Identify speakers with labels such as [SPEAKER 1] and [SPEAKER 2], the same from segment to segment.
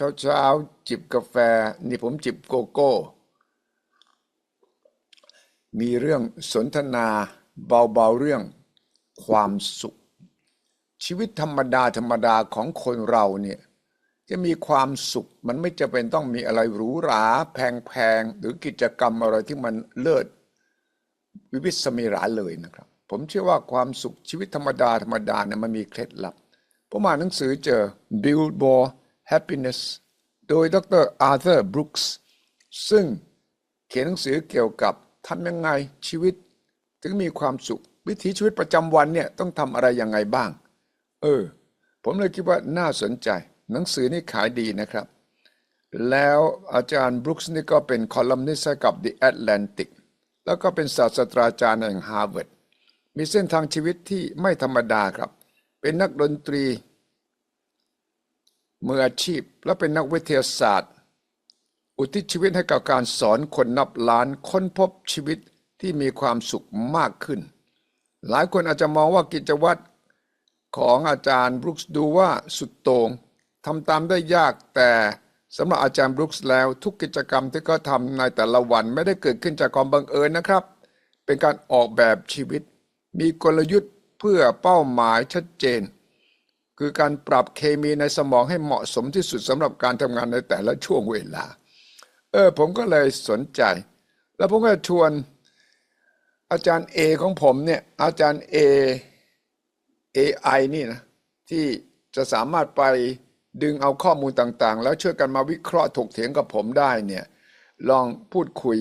[SPEAKER 1] เช้าเช้าจิบกาแฟ นี่ผมจิบโกโก้ มีเรื่องสนทนาเบาๆเรื่องความสุข ชีวิตธรรมดาธรรมดาของคนเราเนี่ยจะมีความสุขมันไม่จะเป็นต้องมีอะไรหรูหราแพงๆ หรือกิจกรรมอะไรที่มันเลิศวิวิสมีราเลยนะครับ ผมเชื่อว่าความสุขชีวิตธรรมดาธรรมดาเนี่ยมันมีเคล็ดลับผมอ่านหนังสือเจอ Billboard Happiness โดยดรอาร์เธอร์บรูคส์ซึ่งเขียนหนังสือเกี่ยวกับทำยังไงชีวิต ถึงมีความสุข วิถีชีวิตประจำวันเนี่ยต้องทำอะไรยังไงบ้าง เออ ผมเลยคิดว่าน่าสนใจ หนังสือนี่ขายดีนะครับ แล้วอาจารย์บรูคส์นี่ก็เป็นคอลัมนิสต์กับ The Atlantic แล้วก็เป็นศาสตราจารย์แห่งฮาร์วาร์ดมีเส้นทางชีวิตที่ไม่ธรรมดาครับ เป็นนักดนตรี มืออาชีพ และเป็นนักวิทยาศาสตร์ อุทิศชีวิตให้กับการสอนคนนับล้านค้นพบชีวิตที่มีความสุขมากขึ้น หลายคนอาจจะมองว่ากิจวัตรของอาจารย์บรูคส์ดูว่าสุดโต่งทำตามได้ยากแต่สำหรับอาจารย์บรูคส์แล้ว ทุกกิจกรรมที่เขาทำในแต่ละวันไม่ได้เกิดขึ้นจากความบังเอิญนะครับ เป็นการออกแบบชีวิต มีกลยุทธ์เพื่อเป้าหมายชัดเจน คือการปรับเคมีในสมองให้เหมาะสมที่สุดสำหรับการทำงานในแต่ละช่วงเวลา เออผมก็เลยสนใจ แล้วผมก็ชวนอาจารย์เอของผมเนี่ยอาจารย์เอ AI นี่นะที่จะสามารถไปดึงเอาข้อมูลต่างๆ แล้วช่วยกันมาวิเคราะห์ถกเถียงกับผมได้เนี่ยลองพูดคุย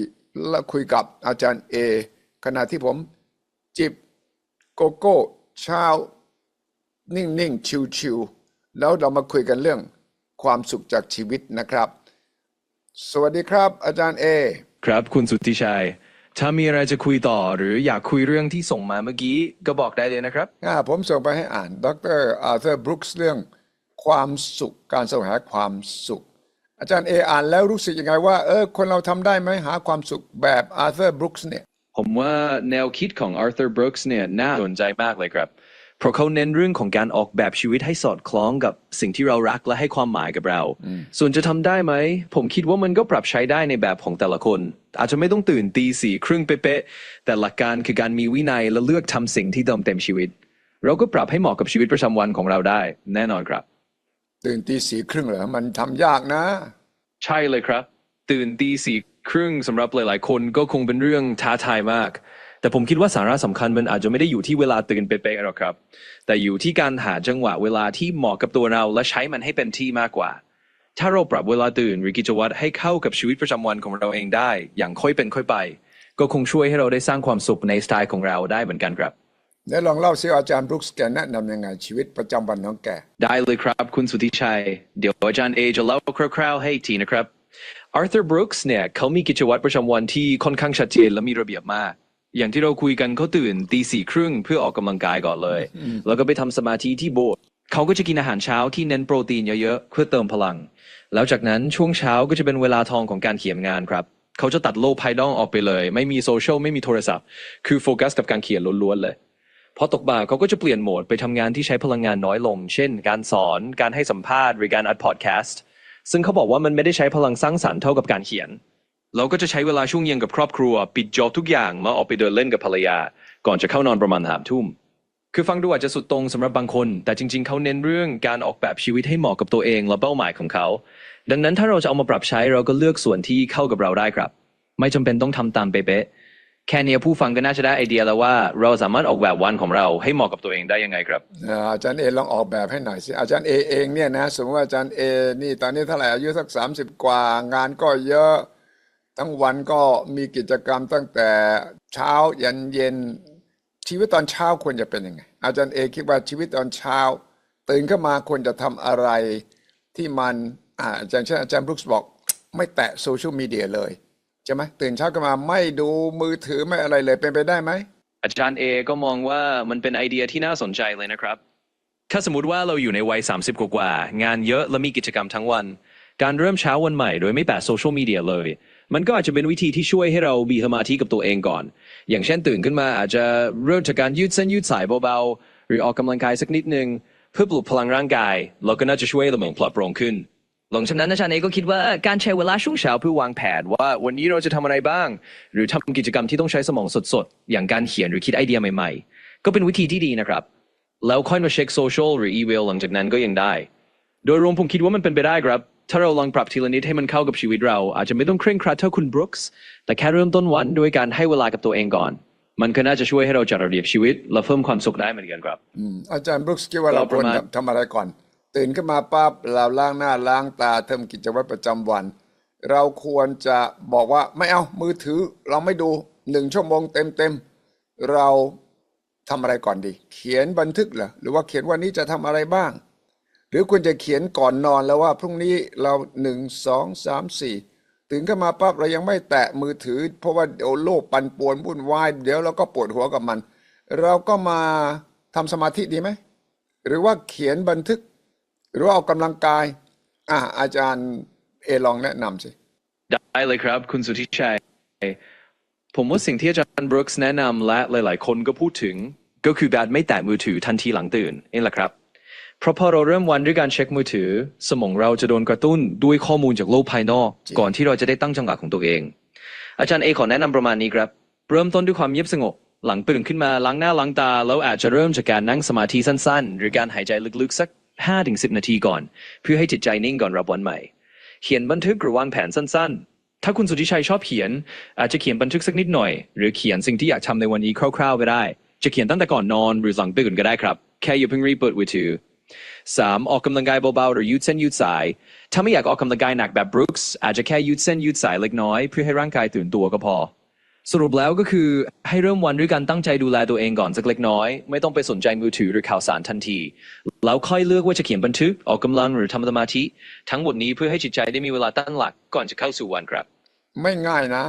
[SPEAKER 1] และคุยกับอาจารย์เอขณะที่ผมจิบโกโก้เช้า นิ่งๆ ชิวๆ แล้วเรามาคุยกันเรื่องความสุขจากชีวิตนะครับ สวัสดีครับ อาจารย์เอ
[SPEAKER 2] ครับคุณสุทธิชัย ถ้ามีอะไรจะคุยต่อหรืออยากคุยเรื่องที่ส่งมาเมื่อกี้ ก็บอกได้เลยนะครับ
[SPEAKER 1] อ่าผมส่งไปให้อ่าน ดรอาร์เธอร์บรูคส์เรื่องความสุขการแสวงหาความสุข อาจารย์เออ่านแล้วรู้สึกยังไงว่าเออคนเราทำได้ไหมหาความสุขแบบอาร์เธอร์บรูคส์เนี่ย
[SPEAKER 2] ผมว่าแนวคิดของ Arthur Brooks เนี่ยน่าสนใจมากเลยครับ เพราะเขาเน้นเรื่องของการออกแบบชีวิตให้สอดคล้องกับสิ่งที่เรารักและให้ความหมายกับเรา ส่วนจะทำได้ไหม ผมคิดว่ามันก็ปรับใช้ได้ในแบบของแต่ละคน อาจจะไม่ต้องตื่นตีสี่ครึ่งเป๊ะๆแต่หลักการคือการมีวินัยและเลือกทำสิ่งที่เติมเต็มชีวิต เราก็ปรับให้เหมาะกับชีวิตประจำวันของเราได้ แน่นอนครับ
[SPEAKER 1] ตื่นตีสี่ครึ่งเหรอมันทำยากนะ
[SPEAKER 2] ใช่เลยครับ ตื่นตีสี่ครึ่งสำหรับหลาย ๆ คนก็คงเป็นเรื่องท้าทายมาก แต่ผมคิดว่าสาระสำคัญมันอาจจะไม่ได้อยู่ที่เวลาตื่นเป๊ะๆหรอกครับ แต่อยู่ที่การหาจังหวะเวลาที่เหมาะกับตัวเราและใช้มันให้เป็นที่มากกว่า ถ้าเราปรับเวลาตื่นหรือกิจวัตรให้เข้ากับชีวิตประจำวันของเราเองได้ อย่างค่อยเป็นค่อยไป ก็คงช่วยให้เราได้สร้างความสุขในสไตล์ของเราได้เหมือนกันครับ
[SPEAKER 1] เดี๋ยวลองเล่าซิว่าอาจารย์บรูคส์แกแนะนำยังไงชีวิตประจำวันของแก
[SPEAKER 2] ได้เลยครับคุณสุทธิชัย เดี๋ยวอาจารย์เอจะเล่าคร่าวๆให้อีกทีนะครับ Arthur Brooks เนี่ยเขามีกิจวัตรประจำวันที่ค่อนข้างชัดเจนและมีระเบียบมาก อย่างที่เราคุยกันเขาตื่นตีสี่ครึ่งเพื่อออกกำลังกายก่อนเลย แล้วก็ไปทำสมาธิที่โบสถ์เขาก็จะกินอาหารเช้าที่เน้นโปรตีนเยอะๆ เพื่อเติมพลัง แล้วจากนั้นช่วงเช้าก็จะเป็นเวลาทองของการเขียนงานครับ เขาจะตัดโลกภายนอกออกไปเลย ไม่มีโซเชียลไม่มีโทรศัพท์ คือโฟกัสกับการเขียนล้วนๆเลยพอตกบ่ายเขาก็จะเปลี่ยนโหมดไปทำงานที่ใช้พลังงานน้อยลง เช่น การสอนการให้สัมภาษณ์หรือการอัดพอดแคสต์ซึ่งเขาบอกว่ามันไม่ได้ใช้พลังสร้างสรรค์เท่ากับการเขียน เราก็จะใช้เวลาช่วงเย็นกับครอบครัว ปิดจอบทุกอย่างมาออกไปเดินเล่นกับภรรยา ก่อนจะเข้านอนประมาณสามทุ่มคือฟังดูอาจจะสุดตรงสำหรับบางคน แต่จริง ๆ เขาเน้นเรื่องการออกแบบชีวิตให้เหมาะกับตัวเองและเป้าหมายของเขา ดังนั้นถ้าเราจะเอามาปรับใช้เราก็เลือกส่วนที่เข้ากับเราได้ครับ ไม่จำเป็นต้องทำตามเป๊ะๆแค่นี้ผู้ฟังก็น่าจะได้ไอเดียแล้วว่า เราสามารถออกแบบวันของเราให้เหมาะกับตัวเองได้ยังไงครับ
[SPEAKER 1] อาอาจารย์เอลองออกแบบให้หน่อยสิอาจารย์เอเองเนี่ยนะสมมติว่าอาจารย์เอนี่ตอนนี้เท่าไหร่อายุสักสามสิบกว่างานก็เยอะ ทั้งวันก็มีกิจกรรมตั้งแต่เช้ายันเย็น ชีวิตตอนเช้าควรจะเป็นยังไง อาจารย์เอคิดว่าชีวิตตอนเช้า ตื่นขึ้นมาควรจะทำอะไรที่มันอ่าจารย์เช่นอาจารย์บรูคส์บอก ไม่แตะโซเชียลมีเดียเลยใช่ไหมตื่นเช้าขึ้นมาไม่ดูมือถือไม่อะไรเลยเป็นไปได้ไหม
[SPEAKER 2] อาจารย์เอก็มองว่ามันเป็นไอเดียที่น่าสนใจเลยนะครับ ถ้าสมมติว่าเราอยู่ในวัย 30 กว่า งานเยอะและมีกิจกรรมทั้งวัน การเริ่มเช้าวันใหม่โดยไม่แปะโซเชียลมีเดียเลย มันก็อาจจะเป็นวิธีที่ช่วยให้เรามีสมาธิกับตัวเองก่อน อย่างเช่นตื่นขึ้นมาอาจจะเริ่มจากการยืดเส้นยืดสายเบาๆ หรือออกกำลังกายสักนิดนึงเพื่อปลุกพลังร่างกายแล้วก็น่าจะช่วยเราเหมือนปลอดโปร่งขึ้น หลังจากนั้นอาจารย์เองก็คิดว่าการใช้เวลาช่วงเช้าเพื่อวางแผนว่าวันนี้เราจะทำอะไรบ้าง หรือทำกิจกรรมที่ต้องใช้สมองสดๆ อย่างการเขียนหรือคิดไอเดียใหม่ๆ ก็เป็นวิธีที่ดีนะครับ แล้วค่อยมาเช็คโซเชียลหรืออีเมลหลังจากนั้นก็ยังได้ โดยรวมผมคิดว่ามันเป็นไปได้ครับ ถ้าเราลองปรับทีละนิดให้มันเข้ากับชีวิตเรา อาจจะไม่ต้องเคร่งครัดเท่าคุณบรุกส์แต่แค่เริ่มต้นวันด้วยการให้เวลากับตัวเองก่อน มันก็น่าจะช่วยให้เราจัดระเบียบชีวิตและเพิ่มความสุขได้เหมือนกันครับ
[SPEAKER 1] อาจารย์บรุกส์คิดว่าเราควรทำอะไรก่อน ตื่นขึ้นมาปั๊บเราล้างหน้าล้างตาทำกิจวัตรประจำวัน เราควรจะบอกว่าไม่เอามือถือเราไม่ดูหนึ่งชั่วโมงเต็มเต็มเราทำอะไรก่อนดี เขียนบันทึกเหรอหรือว่าเขียนวันนี้จะทำอะไรบ้าง หรือควรจะเขียนก่อนนอนแล้วว่าพรุ่งนี้เราหนึ่งสองสามสี่ตื่นขึ้นมาปั๊บเรายังไม่แตะมือถือ เพราะว่าเดี๋ยวโลกปั่นป่วนวุ่นวายเดี๋ยวเราก็ปวดหัวกับมัน เราก็มาทำสมาธิดีไหมหรือว่าเขียนบันทึก หรือว่าออกกำลังกายอะอาจารย์เอลองแนะนำสิ
[SPEAKER 2] ได้เลยครับ คุณสุทธิชัย ผมว่าสิ่งที่อาจารย์บรูคส์แนะนำและหลาย ๆ คนก็พูดถึงก็คือการไม่แตะมือถือทันทีหลังตื่นนี่แหละครับ เพราะพอเราเริ่มวันด้วยการเช็คมือถือ สมองเราจะโดนกระตุ้นด้วยข้อมูลจากโลกภายนอก ก่อนที่เราจะได้ตั้งจังหวะของตัวเอง อาจารย์เอขอแนะนำประมาณนี้ครับ เริ่มต้นด้วยความเงียบสงบหลังตื่นขึ้นมาล้างหน้าล้างตา แล้วอาจจะเริ่มจากการนั่งสมาธิสั้นๆ หรือการหายใจลึกๆสัก 5-10 นาทีก่อน เพื่อให้จิตใจนิ่งก่อนรับวันใหม่ เขียนบันทึกหรือวางแผนสั้นๆ ถ้าคุณสุทธิชัยชอบเขียน อาจจะเขียนบันทึกสักนิดหน่อย หรือเขียนสิ่งที่อยากทำในวันนี้คร่าวๆไปได้ จะเขียนตั้งแต่ก่อนนอนหรือหลังตื่นก็ได้ครับแค่อย่าเพิ่งรีบเปิดมือถือ สามออกกำลังกายเบาๆหรือยืดเส้นยืดสาย ถ้าไม่อยากออกกำลังกายหนักแบบบรูคส์อาจจะแค่ยืดเส้นยืดสายเล็กน้อยเพื่อให้ร่างกายตื่นตัวก็พอ สรุปแล้วก็คือให้เริ่มวันด้วยการตั้งใจดูแลตัวเองก่อนสักเล็กน้อย ไม่ต้องไปสนใจมือถือหรือข่าวสารทันที แล้วค่อยเลือกว่าจะเขียนบันทึกออกกำลังหรือทำสมาธิ ทั้งหมดนี้เพื่อให้จิตใจได้มีเวลาตั้งหลักก่อนจะเข้าสู่วันครับ
[SPEAKER 1] ไม่ง่ายนะ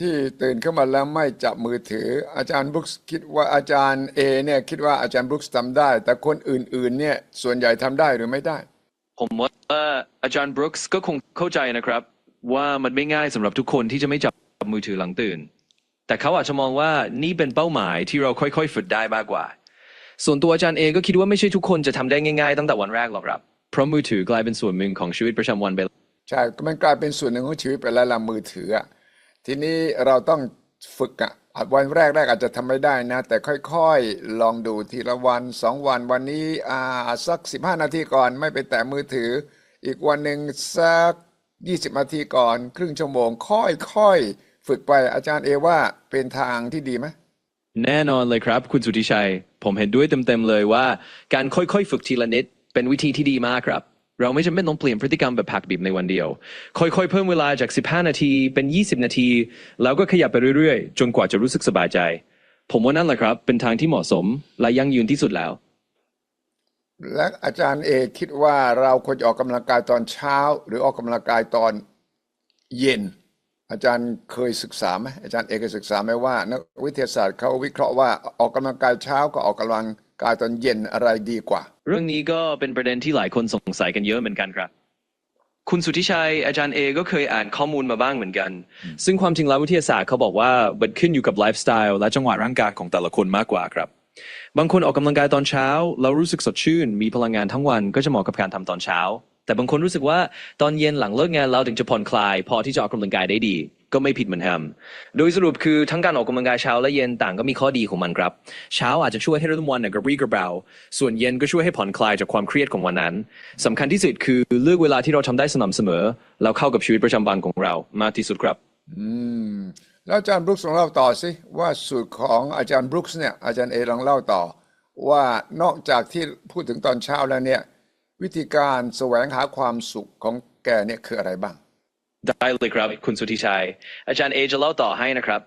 [SPEAKER 1] ที่ตื่นขึ้นมาแล้วไม่จับมือถือ อาจารย์บรุกส์คิดว่าอาจารย์เอเนี่ยคิดว่าอาจารย์บรุกส์ทำได้ แต่คนอื่นๆเนี่ยส่วนใหญ่ทำได้หรือไม่ได้
[SPEAKER 2] ผมว่าอาจารย์บรูคส์ก็คงเข้าใจนะครับ ว่ามันไม่ง่ายสำหรับทุกคนที่จะไม่จับมือถือหลังตื่น แต่เขาอาจจะมองว่านี่เป็นเป้าหมายที่เราค่อยๆฝึกได้มากกว่า ส่วนตัวอาจารย์เองก็คิดว่าไม่ใช่ทุกคนจะทำได้ง่ายๆตั้งแต่วันแรกหรอกครับเพราะมือถือกลายเป็นส่วนหนึ่งของชีวิตประจำวันไปแล้ว
[SPEAKER 1] ใช่มันกลายเป็นส่วนหนึ่งของชีวิตไปแล้วละมือถืออะ ทีนี้เราต้องฝึกอะอะวันแรกแรกอาจจะทำไม่ได้นะ แต่ค่อยๆ ลองดูทีละวันสองวันวันนี้อ่าสักสิบห้านาทีก่อนไม่ไปแตะมือถือ อีกวันหนึ่งสักยี่สิบนาทีก่อน ครึ่งชั่วโมง ค่อยๆ ฝึกไปอาจารย์เอว่าเป็นทางที่ดีไหม
[SPEAKER 2] แน่นอนเลยครับ คุณสุทธิชัย ผมเห็นด้วยเต็มๆเลยว่า การค่อยๆ ฝึกทีละนิดเป็นวิธีที่ดีมากครับ เราไม่จำเป็นต้องเปลี่ยนพฤติกรรมแบบผักดิบในวันเดียว ค่อยๆ เพิ่มเวลาจาก 15 นาทีเป็น 20 นาที แล้วก็ขยับไปเรื่อยๆ จนกว่าจะรู้สึกสบายใจ ผมว่านั่นแหละครับ เป็นทางที่เหมาะสมและยั่งยืนที่สุดแล้ว
[SPEAKER 1] และอาจารย์เอคิดว่าเราควรจะออกกำลังกายตอนเช้า หรือออกกำลังกายตอนเย็น อาจารย์เคยศึกษาไหมอาจารย์เอเคยศึกษาไหมว่า นักวิทยาศาสตร์เขาวิเคราะห์ว่าออกกำลังกายเช้ากับออกกำลังกายตอนเย็นอะไรดีกว่า
[SPEAKER 2] เรื่องนี้ก็เป็นประเด็นที่หลายคนสงสัยกันเยอะเหมือนกันครับ คุณสุทธิชัยอาจารย์เอก็เคยอ่านข้อมูลมาบ้างเหมือนกัน ซึ่งความจริงแล้ววิทยาศาสตร์เขาบอกว่ามันขึ้นอยู่กับไลฟ์สไตล์และจังหวะร่างกายของแต่ละคนมากกว่าครับ บางคนออกกำลังกายตอนเช้า แล้วรู้สึกสดชื่น มีพลังงานทั้งวันก็จะเหมาะกับการทำตอนเช้า แต่บางคนรู้สึกว่าตอนเย็นหลังเลิกงานเราถึงจะผ่อนคลาย พอที่จะออกกำลังกายได้ดี ก็ไม่ผิดเหมือนกันโดยสรุปคือทั้งการออกกำลังกายเช้าและเย็นต่างก็มีข้อดีของมันครับ เช้าอาจจะช่วยให้เริ่มวันเนี่ยกระปรี้กระเปร่าส่วนเย็นก็ช่วยให้ผ่อนคลายจากความเครียดของวันนั้นสำคัญที่สุดคือเลือกเวลาที่เราทำได้สม่ำเสมอ แล้วเข้ากับชีวิตประจำวันของเรามากที่สุดครับ
[SPEAKER 1] อืมแล้วอาจารย์บรุกส์ลองเล่าต่อสิว่าสูตรของอาจารย์บรุกส์เนี่ยอาจารย์เอลองเล่าต่อ ว่านอกจากที่พูดถึงตอนเช้าแล้วเนี่ย วิธีการแสวงหาความสุขของแกเนี่ยคืออะไรบ้าง
[SPEAKER 2] ได้เลยครับ คุณสุทธิชัย อาจารย์เอจะเล่าต่อให้นะครับ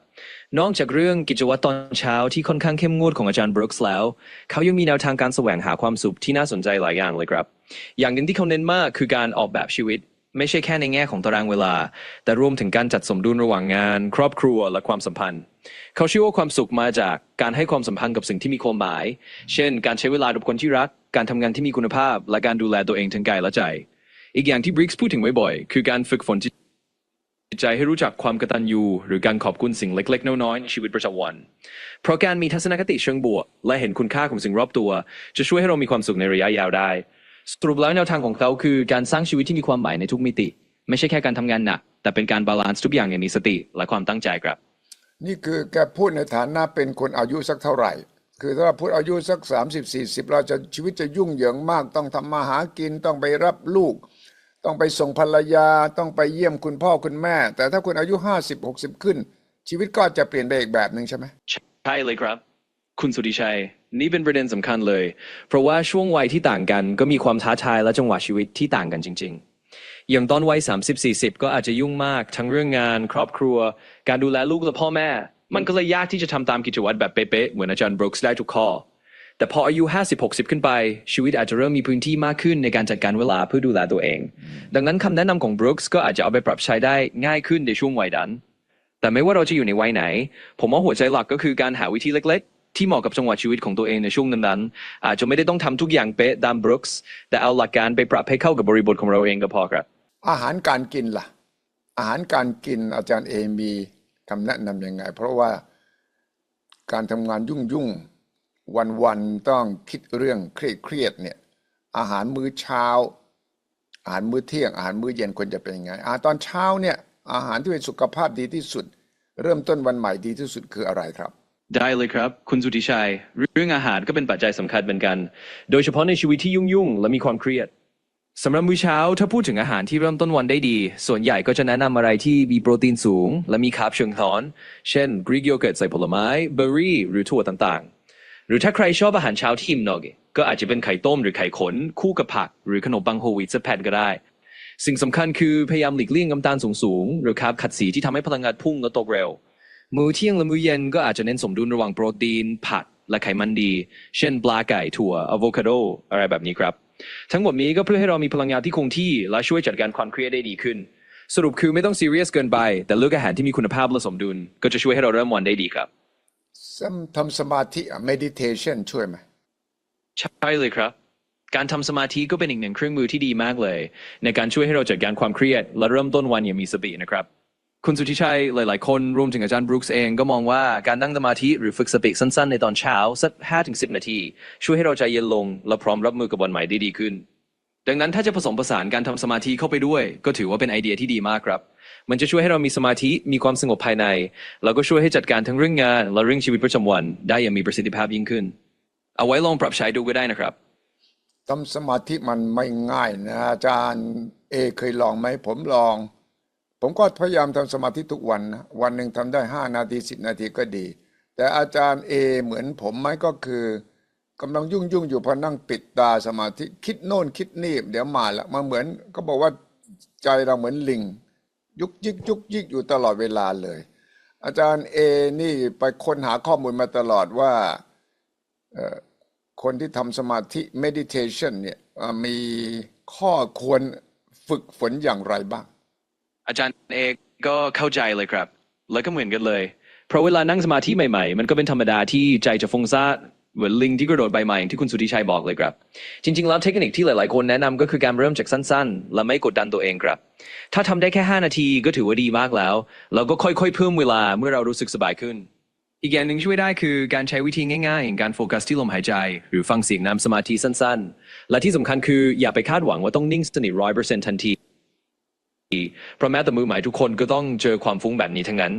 [SPEAKER 2] นอกจากเรื่องกิจวัตรตอนเช้าที่ค่อนข้างเข้มงวดของอาจารย์บรูคส์แล้ว เขายังมีแนวทางการแสวงหาความสุขที่น่าสนใจหลายอย่างเลยครับ อย่างหนึ่งที่เขาเน้นมากคือการออกแบบชีวิต ไม่ใช่แค่ในแง่ของตารางเวลา แต่รวมถึงการจัดสมดุลระหว่างงาน ครอบครัวและความสัมพันธ์ เขาเชื่อว่าความสุขมาจากการให้ความสัมพันธ์กับสิ่งที่มีความหมาย เช่น การใช้เวลากับคนที่รัก การทำงานที่มีคุณภาพ และการดูแลตัวเองทั้งกายและใจ อีกอย่างที่บริกส์พูดถึงบ่อยๆคือการฝึกฝนจิตจิต ใจให้รู้จักความกตัญญูหรือการขอบคุณสิ่งเล็ก ๆ น้อยๆในชีวิตประจำวัน เพราะการมีทัศนคติเชิงบวก และเห็นคุณค่าของสิ่งรอบตัว จะช่วยให้เรามีความสุขในระยะยาวได้ สรุปแล้วแนวทางของเขาคือการสร้างชีวิตที่มีความหมายในทุกมิติ ไม่ใช่แค่การทำงานหนักแต่เป็นการบาลานซ์ทุกอย่างอย่างมีสติและความตั้งใจครับ
[SPEAKER 1] นี่คือแกพูดในฐานะเป็นคนอายุสักเท่าไหร่ คือถ้าพูดอายุสักสามสิบสี่สิบเราจะชีวิตจะยุ่งเหยิงมาก ต้องทำมาหากินต้องไปรับลูก ต้องไปส่งภรรยาต้องไปเยี่ยมคุณพ่อคุณแม่ แต่ถ้าคุณอายุห้าสิบหกสิบขึ้น ชีวิตก็จะเปลี่ยนไปอีกแบบหนึ่งใช่ไหม
[SPEAKER 2] ใช่เลยครับ คุณสุธิชัย นี่เป็นประเด็นสำคัญเลย เพราะว่าช่วงวัยที่ต่างกันก็มีความท้าทายและจังหวะชีวิตที่ต่างกันจริง ๆ อย่างตอนวัย 30-40 ก็อาจจะยุ่งมาก ทั้งเรื่องงาน ครอบครัว การดูแลลูกและพ่อแม่ มันก็เลยยากที่จะทำตามกิจวัตรแบบเป๊ะๆเหมือนอาจารย์บรูคส์ได้ทุกข้อ แต่พออายุ 50-60 ขึ้นไป ชีวิตอาจจะเริ่มมีพื้นที่มากขึ้นในการจัดการเวลาเพื่อดูแลตัวเอง ดังนั้นคำแนะนำของบรูคส์ก็อาจจะเอาไปปรับใช้ได้ง่ายขึ้นในช่วงวัยนั้น แต่ไม่ว่าเราจะอยู่ในวัยไหน ผมว่าหัวใจหลักก็คือการหาวิธีเล็ก ๆ ที่เหมาะกับจังหวะชีวิตของตัวเองในช่วงนั้นๆ อาจจะไม่ได้ต้องทำทุกอย่างเป๊ะตามบรูคส์แต่เอาหลักการไปปรับให้เข้ากับบริบทของเราเองก็พอครับ
[SPEAKER 1] อาหารการกินล่ะ อาหารการกินอาจารย์เอมีคำแนะนำยังไง เพราะว่าการทำงานยุ่งยุ่ง วันวันๆต้องคิดเรื่องเครียดเครียดๆเนี่ยอาหารมื้อเช้า อาหารมื้อเที่ยง อาหารมื้อเย็นควรจะเป็นยังไงอาหารตอนเช้าเนี่ยอาหารที่เป็นสุขภาพดีที่สุด เริ่มต้นวันใหม่ดีที่สุดคืออะไรครับ
[SPEAKER 2] ได้เลยครับ คุณสุธิชัย เรื่องอาหารก็เป็นปัจจัยสำคัญเหมือนกัน โดยเฉพาะในชีวิตที่ยุ่งๆและมีความเครียดสำหรับมื้อเช้าถ้าพูดถึงอาหารที่เริ่มต้นวันได้ดี ส่วนใหญ่ก็จะแนะนำอะไรที่มีโปรตีนสูง และมีคาร์บเชิงซ้อน เช่นกรีกโยเกิร์ตใส่ผลไม้เบอร์รี่หรือถั่วต่าง หรือถ้าใครชอบอาหารเช้าที่อิ่มหน่อยก็อาจจะเป็นไข่ต้มหรือไข่ขน คู่กับผัก หรือขนมปังโฮลวีตสักแผ่นก็ได้ สิ่งสำคัญคือพยายามหลีกเลี่ยงน้ำตาลสูงๆหรือคาร์บขัดสีที่ทำให้พลังงานพุ่งและตกเร็ว มื้อเที่ยงและมื้อเย็นก็อาจจะเน้นสมดุลระหว่างโปรตีน ผักและไขมันดี เช่นปลาไก่ถั่วอะโวคาโดอะไรแบบนี้ครับทั้งหมดนี้ก็เพื่อให้เรามีพลังงานที่คงที่ และช่วยจัดการความเครียดได้ดีขึ้น สรุปคือไม่ต้องซีเรียสเกินไป แต่เลือกอาหารที่มีคุณภาพและสมดุล ก็จะช่วยให้เราเริ่มวันได้ดีครับ
[SPEAKER 1] ทำสมาธิ meditation ช่วยไหม
[SPEAKER 2] ใช่เลยครับ การทำสมาธิก็เป็นอีกหนึ่งเครื่องมือที่ดีมากเลย ในการช่วยให้เราจัดการความเครียด และเริ่มต้นวันอย่างมีสตินะครับ คุณสุทธิชัยหลาย ๆ คนรวมถึงอาจารย์บรูคส์เองก็มองว่าการนั่งสมาธิหรือฝึกสติสั้น ๆ ในตอนเช้าสัก5-10 นาที ช่วยให้เราใจเย็นลง และพร้อมรับมือกับวันใหม่ได้ดีขึ้น ดังนั้นถ้าจะผสมผสานการทำสมาธิเข้าไปด้วย ก็ถือว่าเป็นไอเดียที่ดีมากครับ มันจะช่วยให้เรามีสมาธิมีความสงบภายใน แล้วก็ช่วยให้จัดการทั้งเรื่องงาน และเรื่องชีวิตประจำวัน ได้อย่างมีประสิทธิภาพยิ่งขึ้น เอาไว้ลองปรับใช้ดูก็ได้นะครับ
[SPEAKER 1] ทำสมาธิมันไม่ง่ายนะ อาจารย์เอเคยลองไหมผมลอง ผมก็พยายามทำสมาธิทุกวันนะวันหนึ่งทำได้ห้านาทีสิบนาทีก็ดี แต่อาจารย์เอเหมือนผมไหมก็คือ กำลังยุ่งยุ่งๆอยู่พอนั่งปิดตาสมาธิคิดโน่นคิดนี่ เดี๋ยวมาละมาเหมือนก็บอกว่าใจเราเหมือนลิง ยุกยิกยุกยิกอยู่ตลอดเวลาเลย อาจารย์เอนี่ไปค้นหาข้อมูลมาตลอดว่าคนที่ทำสมาธิ meditation เนี่ยมีข้อควรฝึกฝนอย่างไรบ้าง
[SPEAKER 2] อาจารย์เอกก็เข้าใจเลยครับ แล้วก็เหมือนกันเลย เพราะเวลานั่งสมาธิใหม่ๆ มันก็เป็นธรรมดาที่ใจจะฟุ้งซ่าน เหมือนลิงที่กระโดดใบไม้อย่างที่คุณสุธิชัยบอกเลยครับ จริง ๆ แล้วเทคนิคที่หลาย ๆ คนแนะนำก็คือการเริ่มจากสั้น ๆ และไม่กดดันตัวเองครับ ถ้าทำได้แค่ 5 นาทีก็ถือว่าดีมากแล้ว เราก็ค่อย ๆ เพิ่มเวลาเมื่อเรารู้สึกสบายขึ้น อีกอย่างหนึ่งช่วยได้คือการใช้วิธีง่ายๆอย่างการโฟกัสที่ลมหายใจ หรือฟังเสียงน้ำสมาธิสั้น ๆ และที่สำคัญคืออย่าไปคาดหวังว่าต้องนิ่งสนิทร้อยเปอร์เซ็นต์ทันที เพราะแม้แต่มือใหม่ทุกคนก็ต้องเจอความฟุ้งแบบนี้ทั้งนั้น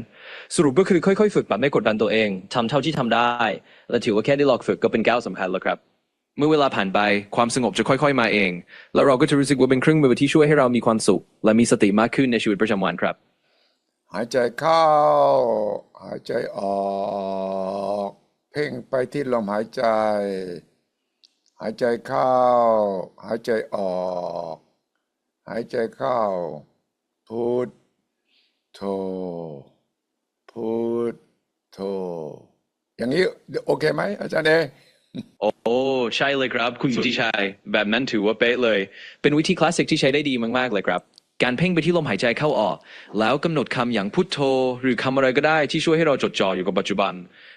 [SPEAKER 2] สรุปก็คือค่อยๆ ฝึกแบบไม่กดดันตัวเองทำเท่าที่ทำได้ และถือว่าแค่ได้ลองฝึกก็เป็นก้าวสำคัญแล้วครับ เมื่อเวลาผ่านไปความสงบจะค่อยๆ มาเอง แล้วเราก็จะรู้สึกว่าเป็นเครื่องมือที่ช่วยให้เรามีความสุข และมีสติมากขึ้นในชีวิตประจำวันครับ
[SPEAKER 1] หายใจเข้า หายใจออก เพ่งไปที่ลมหายใจ หายใจเข้า หายใจออก หายใจเข้า พุทโธพุทโธอย่างนี้โอเคไหมอาจารย์เอ
[SPEAKER 2] โอ้ใช่เลยครับ คุณทิชัยแบบนั้นถือว่าเป๊ะเลย เป็นวิธีคลาสสิกที่ใช้ได้ดีมากๆเลยครับ การเพ่งไปที่ลมหายใจเข้าออก แล้วกำหนดคำอย่างพุทโธ หรือคำอะไรก็ได้ที่ช่วยให้เราจดจ่ออยู่กับปัจจุบัน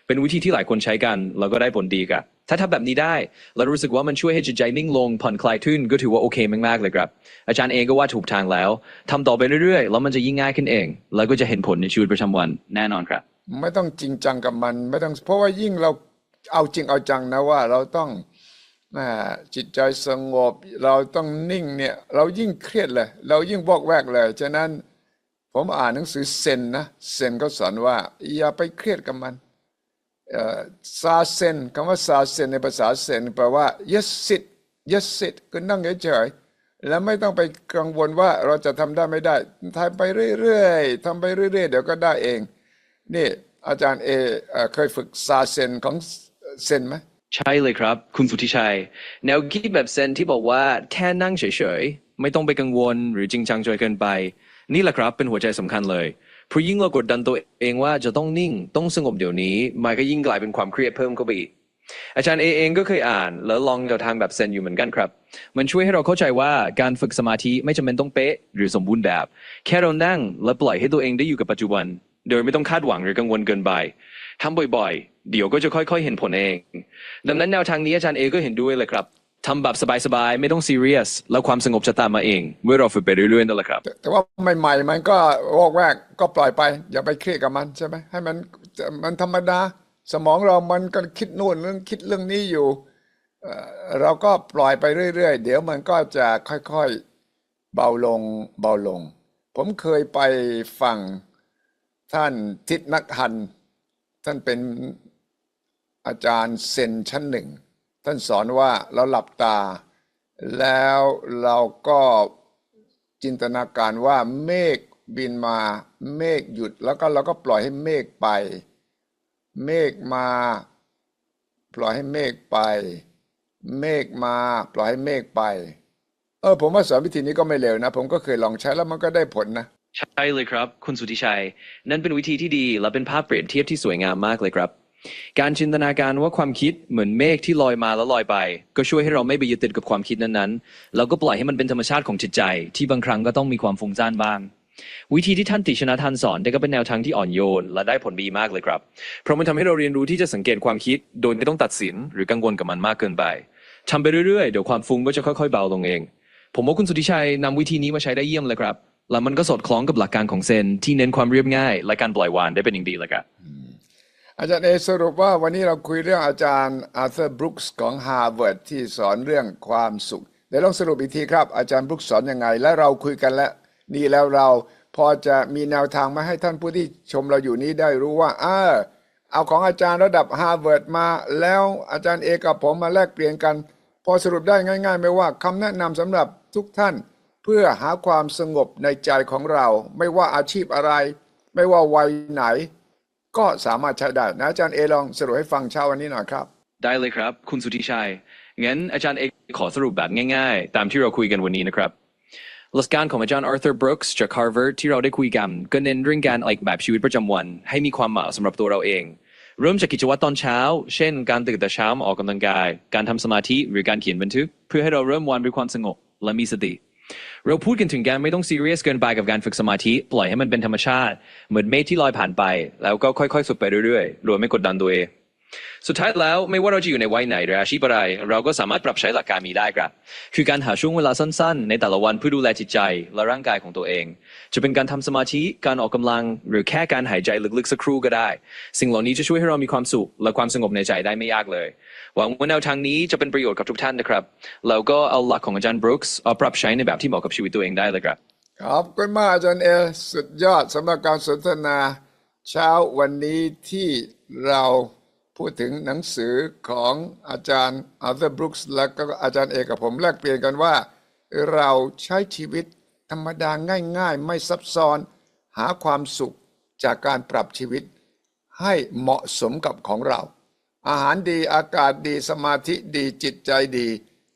[SPEAKER 2] เป็นวิธีที่หลายคนใช้กัน แล้วก็ได้ผลดีครับถ้าทำแบบนี้ได้ แล้วรู้สึกว่ามันช่วยให้จิตใจนิ่งลงผ่อนคลายขึ้นก็ถือว่าโอเคมากๆเลยครับ อาจารย์เองก็ว่าถูกทางแล้วทำต่อไปเรื่อยๆ แล้วมันจะยิ่งง่ายขึ้นเอง แล้วก็จะเห็นผลในชีวิตประจำวันแน่นอนครับ
[SPEAKER 1] ไม่ต้องจริงจังกับมัน ไม่ต้องเพราะว่ายิ่งเราเอาจริงเอาจังนะว่าเราต้อง แม่จิตใจสงบ เราต้องนิ่งเนี่ย เรายิ่งเครียดเลย เรายิ่งบอกแวกเลย ฉะนั้นผมอ่านหนังสือเซนนะเซนก็สอนว่า อย่าไปเครียดกับมันซาเซนคำว่าซาเซนในภาษาเซนแปลว่า yes sit yes sit ก็นั่งเฉยๆแล้วไม่ต้องไปกังวลว่าเราจะทำได้ไม่ได้ทำไปเรื่อยๆทำไปเรื่อยๆ เดี๋ยวก็ได้เอง นี่อาจารย์เอเคยฝึกซาเซนของเซนไหม
[SPEAKER 2] ใช่เลยครับ คุณสุทธิชัย แนวคิดแบบเซนที่บอกว่าแค่นั่งเฉยๆ ไม่ต้องไปกังวลหรือจริงจังจนเกินไป นี่แหละครับเป็นหัวใจสำคัญเลยเพราะยิ่งเรากดดันตัวเองว่าจะต้องนิ่งต้องสงบเดี๋ยวนี้มันก็ยิ่งกลายเป็นความเครียดเพิ่มเข้าไปอีกอาจารย์เอเองก็เคยอ่านแล้วลองแนวทางแบบเซนอยู่เหมือนกันครับ มันช่วยให้เราเข้าใจว่าการฝึกสมาธิไม่จำเป็นต้องเป๊ะหรือสมบูรณ์แบบ แค่เรานั่งและปล่อยให้ตัวเองได้อยู่กับปัจจุบัน โดยไม่ต้องคาดหวังหรือกังวลเกินไปทำบ่อยๆ เดี๋ยวก็จะค่อย ๆ เห็นผลเอง ดังนั้นแนวทางนี้อาจารย์เอก็เห็นด้วยเลยครับทำแบบสบายๆ ไม่ต้องซีเรียส แล้วความสงบจะตามมาเอง เมื่อเราฝึกไปเรื่อยๆนั่นแหละครับ
[SPEAKER 1] แต่ว่าใหม่ๆ มันก็วอกแวกก็ปล่อยไป อย่าไปเครียดกับมันใช่ไหมให้มันมันธรรมดา สมองเรามันก็คิดนู่นเรื่องคิดเรื่องนี้อยู่เราก็ปล่อยไปเรื่อยๆ เดี๋ยวมันก็จะค่อยๆเบาลงเบาลง ผมเคยไปฟังท่านทิศนักหันท่านเป็น อาจารย์เซนชั้นหนึ่ง ท่านสอนว่าเราหลับตา แล้วเราก็จินตนาการว่าเมฆบินมาเมฆหยุดแล้วก็เราก็ปล่อยให้เมฆไป เมฆมา ปล่อยให้เมฆไป เมฆมาปล่อยให้เมฆไป เออผมว่าสอนวิธีนี้ก็ไม่เร็วนะ ผมก็เคยลองใช้แล้วมันก็ได้ผลนะ
[SPEAKER 2] ใช่เลยครับ คุณสุธิชัย นั่นเป็นวิธีที่ดีและเป็นภาพเปรียบเทียบที่สวยงามมากเลยครับ การจินตนาการว่าความคิดเหมือนเมฆที่ลอยมาแล้วลอยไป ก็ช่วยให้เราไม่ไปยึดติดกับความคิดนั้นๆแล้วก็ปล่อยให้มันเป็นธรรมชาติของจิตใจ ที่บางครั้งก็ต้องมีความฟุ้งซ่านบ้าง วิธีที่ท่านติชนะทันสอนแต่ก็เป็นแนวทางที่อ่อนโยน และได้ผลดีมากเลยครับ เพราะมันทำให้เราเรียนรู้ที่จะสังเกตความคิด โดยไม่ต้องตัดสินหรือกังวลกับมันมากเกินไปทำไปเรื่อยๆเดี๋ยวความฟุ้งก็จะค่อยๆเบาลงเอง ผมว่าคุณสุทธิชัยนำวิธีนี้มาใช้ได้เยี่ยมเลยครับ แล้วมันก็สอดคล้องกับหลักการของเซนที่เน้นความเรียบง่าย และการปล่อยวางได้เป็นอย่างดีเลยครับ
[SPEAKER 1] อาจารย์เอสรุปว่าวันนี้เราคุยเรื่องอาจารย์อาร์เธอร์บรุกส์ของฮาร์วาร์ดที่สอนเรื่องความสุข เดี๋ยวลองสรุปอีกทีครับ อาจารย์บรุกส์สอนยังไง และเราคุยกันแล้วนี่แล้วเราพอจะมีแนวทางมาให้ท่านผู้ที่ชมเราอยู่นี้ได้รู้ว่าเออเอาของอาจารย์ระดับฮาร์วาร์ดมา แล้วอาจารย์เอกับผมมาแลกเปลี่ยนกัน พอสรุปได้ง่ายๆไหมว่าคำแนะนำสำหรับทุกท่าน เพื่อหาความสงบในใจของเรา ไม่ว่าอาชีพอะไร ไม่ว่าวัยไหน ก็สามารถใช้ได้นะอาจารย์เอลองสรุปให้ฟังเช้าวันนี้หน่อยครับ
[SPEAKER 2] ได้เลยครับ คุณสุทธิชัย งั้นอาจารย์เอขอสรุปแบบง่ายๆ ตามที่เราคุยกันวันนี้นะครับหลักการของอาจารย์ Arthur Brooks จาก Harvard ที่เราได้คุยกันก็เน้นเรื่องการออกแบบชีวิตประจำวัน ให้มีความเหมาะสำหรับตัวเราเอง เริ่มจากกิจวัตรตอนเช้า เช่น การตื่นแต่เช้ามาออกกำลังกาย การทำสมาธิหรือการเขียนบันทึก เพื่อให้เราเริ่มวันด้วยความสงบและมีสติ เราพูดกันถึงการไม่ต้องซีเรียสเกินไปกับการฝึกสมาธิ ปล่อยให้มันเป็นธรรมชาติ เหมือนเมฆที่ลอยผ่านไป แล้วก็ค่อยๆสุดไปเรื่อยๆโดยไม่กดดันตัวเอง สุดท้ายแล้วไม่ว่าเราจะอยู่ในวัยไหนหรืออาชีพอะไร เราก็สามารถปรับใช้หลักการนี้ได้ครับ คือการหาช่วงเวลาสั้นๆ ในแต่ละวันเพื่อดูแลจิตใจและร่างกายของตัวเอง จะเป็นการทำสมาธิการออกกำลัง หรือแค่การหายใจลึกๆสักครู่ก็ได้ สิ่งเหล่านี้จะช่วยให้เรามีความสุขและความสงบในใจได้ไม่ยากเลยหวังว่าแนวทางนี้จะเป็นประโยชน์กับทุกท่านนะครับแล้วก็เอาหลักของอาจารย์บรูคส์เอาปรับใช้ในแบบที่เหมาะกับชีวิตตัวเองได้เลยครับ
[SPEAKER 1] ขอบคุณมากอาจารย์เอสุดยอดสำหรับการสนทนาเช้าวันนี้ที่เรา พูดถึงหนังสือของอาจารย์อาร์เธอร์บรูคส์และก็อาจารย์เอกกับผมแลกเปลี่ยนกันว่า เราใช้ชีวิตธรรมดาง่าย ๆ ไม่ซับซ้อน หาความสุขจากการปรับชีวิต ให้เหมาะสมกับของเรา อาหารดีอากาศดีสมาธิดีจิตใจดี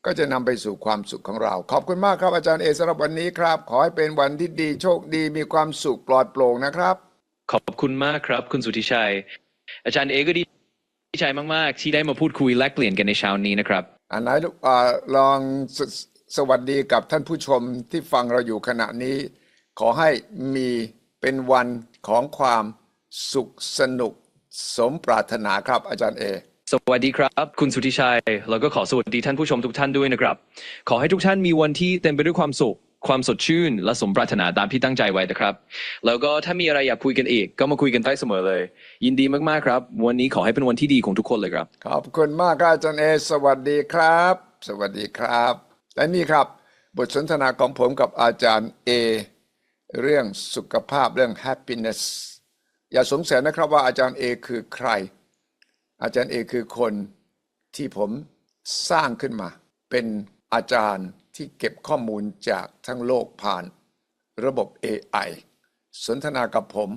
[SPEAKER 1] ก็จะนำไปสู่ความสุขของเรา ขอบคุณมากครับอาจารย์เอสำหรับวันนี้ครับ ขอให้เป็นวันที่ดีโชคดีมีความสุขปลอดโปร่งนะครับ
[SPEAKER 2] ขอบคุณมากครับ คุณสุทธิชัย อาจารย์เอก็ดี ดีใจมาก ๆ ที่ได้มาพูดคุยแลกเปลี่ยนกันในเช้านี้นะครับ
[SPEAKER 1] อันไหนอ่าลองสสวัสดีกับท่านผู้ชมที่ฟังเราอยู่ขณะนี้ ขอให้มีเป็นวันของความสุขสนุกสมปรารถนาครับอาจารย์เอ
[SPEAKER 2] สวัสดีครับ คุณสุทธิชัย แล้วก็ขอสวัสดีท่านผู้ชมทุกท่านด้วยนะครับ ขอให้ทุกท่านมีวันที่เต็มไปด้วยความสุข ความสดชื่นและสมปรารถนาตามที่ตั้งใจไว้นะครับ แล้วก็ถ้ามีอะไรอยากคุยกันอีก ก็มาคุยกันได้เสมอเลย ยินดีมากๆครับ วันนี้ขอให้เป็นวันที่ดีของทุกคนเลยครับ
[SPEAKER 1] ขอบคุณมากครับอาจารย์เอสวัสดีครับ สวัสดีครับและนี่ครับ บทสนทนาของผมกับอาจารย์เอเรื่องสุขภาพเรื่อง happiness อย่าสงสัยนะครับว่าอาจารย์เอคือใคร อาจารย์เอคือคนที่ผมสร้างขึ้นมา เป็นอาจารย์ ที่เก็บข้อมูลจากทั้งโลกผ่านระบบ AI สนทนากับผม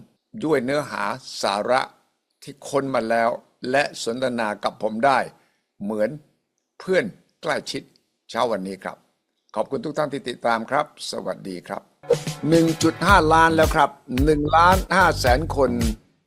[SPEAKER 1] ด้วยเนื้อหาสาระที่ค้นมาแล้ว และสนทนากับผมได้ เหมือนเพื่อนใกล้ชิดเช้าวันนี้ครับ ขอบคุณทุกท่านที่ติดตามครับ สวัสดีครับ 1.5 ล้านแล้วครับ 1 ล้าน5แสนคน